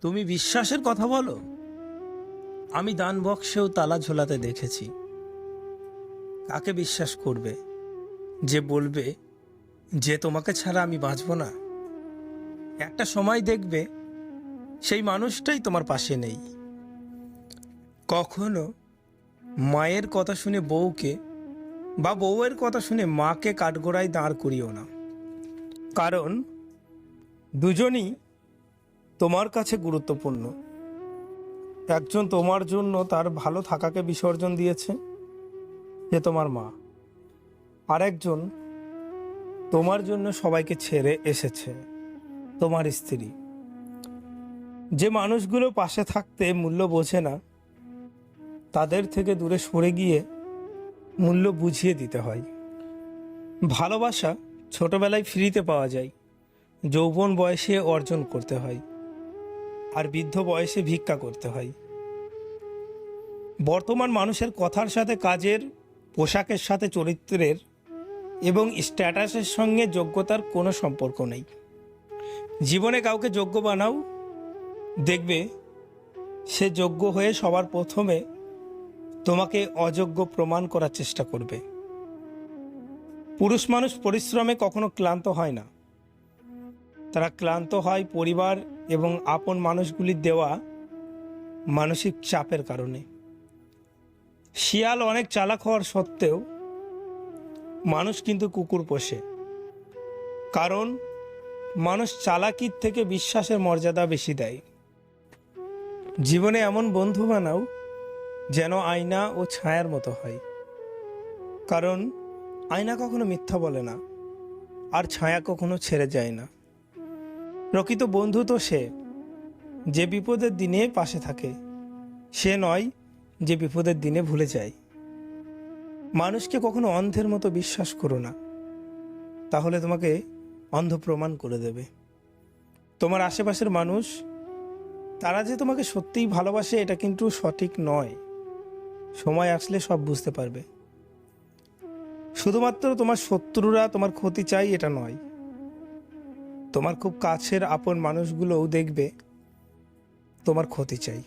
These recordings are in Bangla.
তুমি বিশ্বাসের কথা বলো? আমি দান বক্সেও তালা ঝোলাতে দেখেছি। কাকে বিশ্বাস করবে? যে বলবে যে তোমাকে ছাড়া আমি বাঁচব না। একটা সময় দেখবে সেই মানুষটাই তোমার পাশে নেই। কখনো মায়ের কথা শুনে বউকে বা বউয়ের কথা শুনে মাকে কাঠগোড়ায় দাঁড় করিও না। কারণ দুজনই তোমার কাছে গুরুত্বপূর্ণ। একজন তোমার জন্য তার ভালো থাকাকে বিসর্জন দিয়েছে যে তোমার মা। আরেকজন তোমার জন্য সবাইকে ছেড়ে এসেছে, তোমার স্ত্রী। যে মানুষগুলো পাশে থাকতে মূল্য বোঝে না, তাদের থেকে দূরে সরে গিয়ে মূল্য বুঝিয়ে দিতে হয়। ভালোবাসা ছোটবেলায় ফ্রিতে পাওয়া যায়, যৌবন বয়সে অর্জন করতে হয়। আর বৃদ্ধ বয়সে ভিক্ষা করতে হয়। বর্তমান মানুষের কথার সাথে কাজের, পোশাকের সাথে চরিত্রের এবং স্ট্যাটাসের সঙ্গে যোগ্যতার কোনো সম্পর্ক নেই। জীবনে কাউকে যোগ্য বানাও, দেখবে সে যোগ্য হয়ে সবার প্রথমে তোমাকে অযোগ্য প্রমাণ করার চেষ্টা করবে। পুরুষ মানুষ পরিশ্রমে কখনো ক্লান্ত হয় না। তারা ক্লান্ত হয় পরিবার এবং আপন মানুষগুলির দেওয়া মানসিক চাপের কারণে। শিয়াল অনেক চালাক হওয়ার সত্ত্বেও মানুষ কিন্তু কুকুর পোষে। কারণ মানুষ চালাকির থেকে বিশ্বাসের মর্যাদা বেশি দেয়। জীবনে এমন বন্ধু বানাও যেন আয়না ও ছায়ার মতো হয়। কারণ আয়না কখনো মিথ্যা বলে না, আর ছায়া কখনো ছেড়ে যায় না। প্রকৃত বন্ধু তো সে, যে বিপদের দিনে পাশে থাকে। সে নয় যে বিপদের দিনে ভুলে যায়। মানুষকে কখনো অন্ধের মতো বিশ্বাস করো না। তাহলে তোমাকে অন্ধ প্রমাণ করে দেবে। তোমার আশেপাশের মানুষ, তারা যে তোমাকে সত্যিই ভালোবাসে, এটা কিন্তু সঠিক নয়। সময় আসলে সব বুঝতে পারবে। শুধুমাত্র তোমার শত্রুরা তোমার ক্ষতি চাই এটা নয়। তোমার খুব কাছের আপন মানুষগুলোও দেখবে, তোমার ক্ষতি চাই।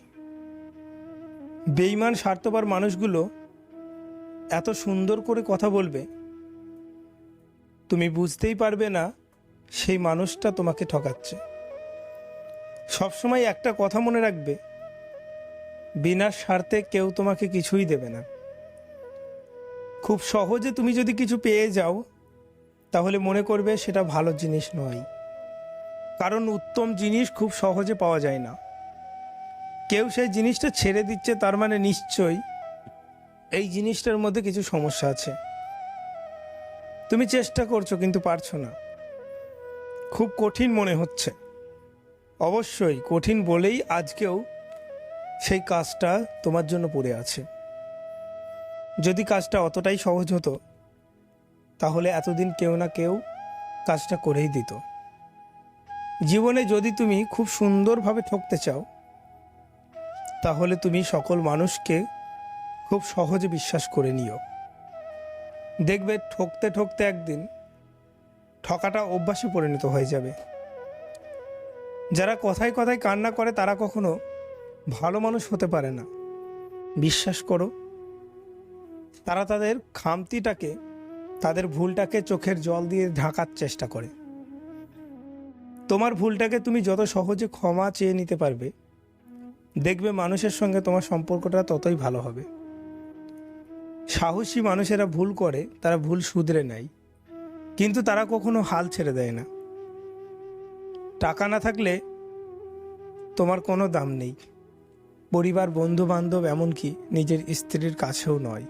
বেইমান স্বার্থপর মানুষগুলো এত সুন্দর করে কথা বলবে, তুমি বুঝতেই পারবে না সেই মানুষটা তোমাকে ঠকাচ্ছে। সবসময় একটা কথা মনে রাখবে, বিনা স্বার্থে কেউ তোমাকে কিছুই দেবে না। খুব সহজে তুমি যদি কিছু পেয়ে যাও, তাহলে মনে করবে সেটা ভালো জিনিস নয়। কারণ উত্তম জিনিস খুব সহজে পাওয়া যায় না। কেউ সেই জিনিসটা ছেড়ে দিচ্ছে, তার মানে নিশ্চয়ই এই জিনিসটার মধ্যে কিছু সমস্যা আছে। তুমি চেষ্টা করছ, কিন্তু পারছ না। খুব কঠিন মনে হচ্ছে। অবশ্যই কঠিন বলেই আজকেও সেই কাজটা তোমার জন্য পড়ে আছে। যদি কাজটা অতটাই সহজ হতো, তাহলে এতদিন কেউ না কেউ কাজটা করেই দিত। জীবনে যদি তুমি খুব সুন্দরভাবে ঠকতে চাও, তাহলে তুমি সকল মানুষকে খুব সহজে বিশ্বাস করে নিও। দেখবে ঠকতে ঠকতে একদিন ঠকাটা অভ্যাসে পরিণত হয়ে যাবে। যারা কথায় কথায় কান্না করে, তারা কখনো ভালো মানুষ হতে পারে না। বিশ্বাস করো, তারা তাদের খামতিটাকে, তাদের ভুলটাকে চোখের জল দিয়ে ঢাকার চেষ্টা করে। তোমার ভুলটাকে তুমি যত সহজে ক্ষমা চেয়ে নিতে পারবে, দেখবে মানুষের সঙ্গে তোমার সম্পর্কটা ততই ভালো হবে। সাহসী মানুষেরা ভুল করে, তারা ভুল শুধরে নেয়। কিন্তু তারা কখনো হাল ছেড়ে দেয় না। টাকা না থাকলে তোমার কোনো দাম নেই। পরিবার বন্ধু বান্ধব এমনকি নিজের স্ত্রীর কাছেও নয়।